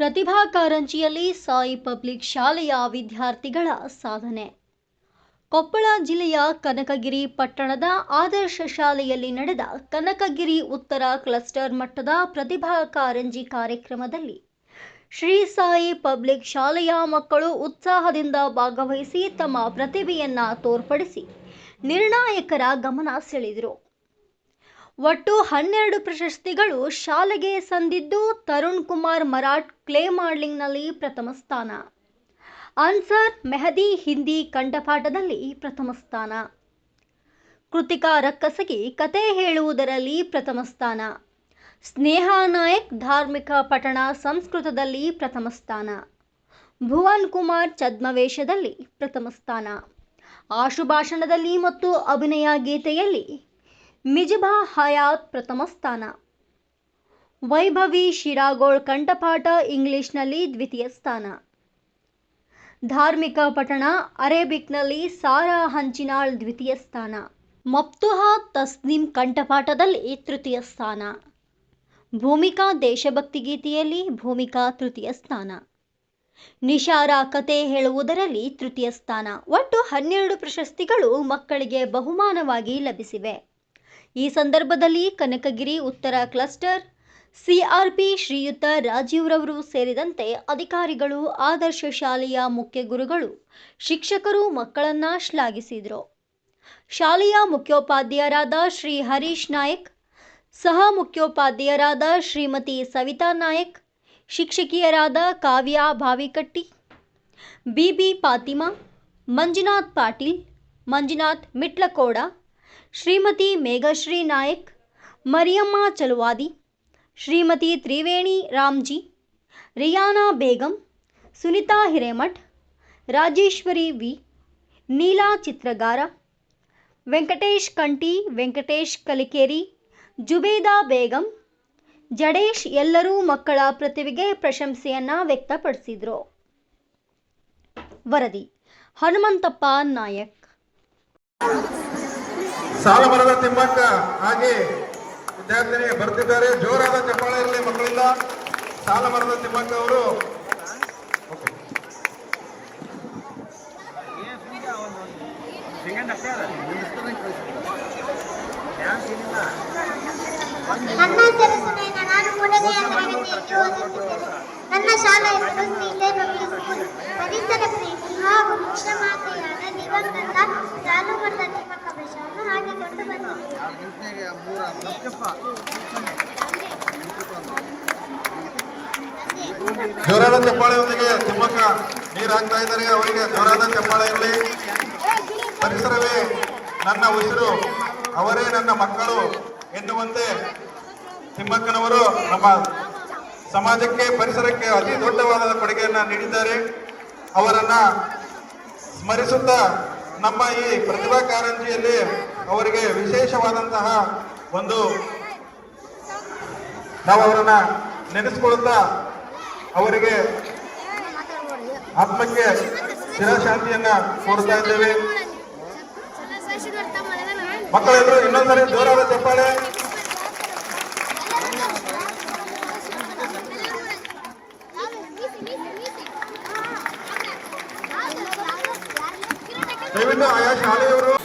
ಪ್ರತಿಭಾ ಕಾರಂಜಿಯಲ್ಲಿ Sai public ಶಾಲೆಯ ವಿದ್ಯಾರ್ಥಿಗಳ ಸಾಧನೆ. ಕೊಪ್ಪಳ ಜಿಲ್ಲೆಯ ಕನಕಗಿರಿ ಪಟ್ಟಣದ ಆದರ್ಶ ಶಾಲೆಯಲ್ಲಿ ನಡೆದ ಕನಕಗಿರಿ ಉತ್ತರ ಕ್ಲಸ್ಟರ್ ಮಟ್ಟದ ಪ್ರತಿಭಾ ಕಾರಂಜಿ ಕಾರ್ಯಕ್ರಮದಲ್ಲಿ ಶ್ರೀ ಸಾಯಿ ಪಬ್ಲಿಕ್ ಶಾಲೆಯ ಮಕ್ಕಳು ಉತ್ಸಾಹದಿಂದ ಭಾಗವಹಿಸಿ ತಮ್ಮ ಪ್ರತಿಭೆಯನ್ನು ತೋರ್ಪಡಿಸಿ ನಿರ್ಣಾಯಕರ ಗಮನ ಸೆಳೆದರು. ಒಟ್ಟು ಹನ್ನೆರಡು ಪ್ರಶಸ್ತಿಗಳು ಶಾಲೆಗೆ ಸಂದಿದ್ದು ತರುಣ್ ಕುಮಾರ್ ಮರಾಠ್ ಕ್ಲೇ ಮಾಡ್ಲಿಂಗ್ನಲ್ಲಿ ಪ್ರಥಮ ಸ್ಥಾನ. ಅನ್ಸರ್ ಮೆಹದಿ ಹಿಂದಿ ಕಂಠಪಾಠದಲ್ಲಿ ಪ್ರಥಮ ಸ್ಥಾನ. ಕೃತಿಕಾ ರಕ್ಕಸಗಿ ಕತೆ ಹೇಳುವುದರಲ್ಲಿ ಪ್ರಥಮ ಸ್ಥಾನ. ಸ್ನೇಹ ನಾಯಕ್ ಧಾರ್ಮಿಕ ಪಠಣ ಸಂಸ್ಕೃತದಲ್ಲಿ ಪ್ರಥಮ ಸ್ಥಾನ. ಭುವನ್ ಕುಮಾರ್ ಛದ್ಮವೇಷದಲ್ಲಿ ಪ್ರಥಮ ಸ್ಥಾನ. ಆಶುಭಾಷಣದಲ್ಲಿ ಮತ್ತು ಅಭಿನಯ ಗೀತೆಯಲ್ಲಿ ಮಿಜಬಾ ಹಯಾತ್ ಪ್ರಥಮ ಸ್ಥಾನ. ವೈಭವಿ ಶಿರಾಗೋಳ್ ಕಂಠಪಾಠ ಇಂಗ್ಲಿಷ್ನಲ್ಲಿ ದ್ವಿತೀಯ ಸ್ಥಾನ. ಧಾರ್ಮಿಕ ಪಠಣ ಅರೇಬಿಕ್ನಲ್ಲಿ ಸಾರಾ ಹಂಚಿನಾಳ್ ದ್ವಿತೀಯ ಸ್ಥಾನ. ಮಪ್ತುಹಾ ತಸ್ನಿಮ್ ಕಂಠಪಾಠದಲ್ಲಿ ತೃತೀಯ ಸ್ಥಾನ. ಭೂಮಿಕಾ ದೇಶಭಕ್ತಿ ಗೀತೆಯಲ್ಲಿ ಭೂಮಿಕಾ ತೃತೀಯ ಸ್ಥಾನ. ನಿಶಾರ ಕತೆ ಹೇಳುವುದರಲ್ಲಿ ತೃತೀಯ ಸ್ಥಾನ. ಒಟ್ಟು ಹನ್ನೆರಡು ಪ್ರಶಸ್ತಿಗಳು ಮಕ್ಕಳಿಗೆ ಬಹುಮಾನವಾಗಿ ಲಭಿಸಿವೆ. ಈ ಸಂದರ್ಭದಲ್ಲಿ ಕನಕಗಿರಿ ಉತ್ತರ ಕ್ಲಸ್ಟರ್ ಸಿಆರ್ಪಿ ಶ್ರೀಯುತ ರಾಜೀವ್ರವರು ಸೇರಿದಂತೆ ಅಧಿಕಾರಿಗಳು, ಆದರ್ಶ ಶಾಲೆಯ ಮುಖ್ಯ ಗುರುಗಳು, ಶಿಕ್ಷಕರು ಮಕ್ಕಳನ್ನ ಶ್ಲಾಘಿಸಿದರು ಶಾಲೆಯ ಮುಖ್ಯೋಪಾಧ್ಯಾಯರಾದ ಶ್ರೀ ಹರೀಶ್ ನಾಯಕ್, ಸಹ ಮುಖ್ಯೋಪಾಧ್ಯಾಯರಾದ ಶ್ರೀಮತಿ ಸವಿತಾ ನಾಯಕ್, ಶಿಕ್ಷಕಿಯರಾದ ಕಾವ್ಯ ಭಾವಿಕಟ್ಟಿ ಬಿಬಿ ಪಾತಿಮಾ, ಮಂಜುನಾಥ್ ಪಾಟೀಲ್, ಮಂಜುನಾಥ್ ಮಿಟ್ಲಕೋಡ ಶ್ರೀಮತಿ ಮೇಘಶ್ರೀ ನಾಯಕ್, ಮರಿಯಮ್ಮ ಚಲುವಾದಿ, ಶ್ರೀಮತಿ ತ್ರಿವೇಣಿ ರಾಮ್ಜಿ, ರಿಯಾನಾ ಬೇಗಂ, ಸುನಿತಾ ಹಿರೇಮಠ್, ರಾಜೇಶ್ವರಿ ವಿ, ನೀಲಾ ಚಿತ್ರಗಾರ, ವೆಂಕಟೇಶ್ ಕಂಟಿ ವೆಂಕಟೇಶ್ ಕಲಿಕೇರಿ, ಜುಬೇದಾ ಬೇಗಂ, ಜಡೇಶ್ ಎಲ್ಲರೂ ಮಕ್ಕಳ ಪ್ರತಿಭೆಗೆ ಪ್ರಶಂಸೆಯನ್ನು ವ್ಯಕ್ತಪಡಿಸಿದರು. ವರದಿ ಹನುಮಂತಪ್ಪ ನಾಯಕ್. ಸಾಲ ಮರದ ತಿಮ್ಮಕ್ಕ ಹಾಗೆ ವಿದ್ಯಾರ್ಥಿನಿ ಬರ್ತಿದ್ದಾರೆ. ಜೋರಾದ ಚಪ್ಪಾಳೆ ಇರಲಿ ಮಕ್ಕಳಿಂದ ಸಾಲ ಮರದ ತಿಮ್ಮಕ್ಕ ಅವರು. ನನ್ನ ಶಾಲಾ ಪರಿಸರ ಪ್ರೇಮಿ ಹಾಗೂ ಮುಖ್ಯ ಮಾತೆಯಾದ ದಿವಂಗತ ಜೋರಾದ ಚಪ್ಪಾಳೆಯೊಂದಿಗೆ ತಿಮ್ಮಕ್ಕ ನೀರು ಹಾಕ್ತಾ ಇದ್ದಾರೆ. ಅವರಿಗೆ ಜೋರಾದ ಚಪ್ಪಾಳೆ ಇರಲಿ. ಪರಿಸರವೇ ನನ್ನ ಉಸಿರು, ಅವರೇ ನನ್ನ ಮಕ್ಕಳು ಎನ್ನುವಂತೆ ತಿಮ್ಮಕ್ಕನವರು ನಮ್ಮ ಸಮಾಜಕ್ಕೆ, ಪರಿಸರಕ್ಕೆ ಅತಿ ದೊಡ್ಡವಾದ ಕೊಡುಗೆಯನ್ನ ನೀಡಿದ್ದಾರೆ. ಅವರನ್ನ ಸ್ಮರಿಸುತ್ತಾ ನಮ್ಮ ಈ ಪ್ರತಿಭಾ ಕಾರಂಜಿಯಲ್ಲಿ ಅವರಿಗೆ ವಿಶೇಷವಾದಂತಹ ಒಂದು ನಾವು ಅವರನ್ನ ನೆನೆಸ್ಕೊಳ್ಳುತ್ತಾ ಅವರಿಗೆ ಆತ್ಮಕ್ಕೆ ಚಿರಶಾಂತಿಯನ್ನ ಕೋರ್ತಾ ಇದ್ದೇವೆ. ಮಕ್ಕಳೆಲ್ಲರೂ ಇನ್ನೊಂದ್ಸರಿ ಜೋರಾದ ಚಪ್ಪಾಳೆ. ದಯವಿಟ್ಟು ಆಯಾ ಶಾಲೆಯವರು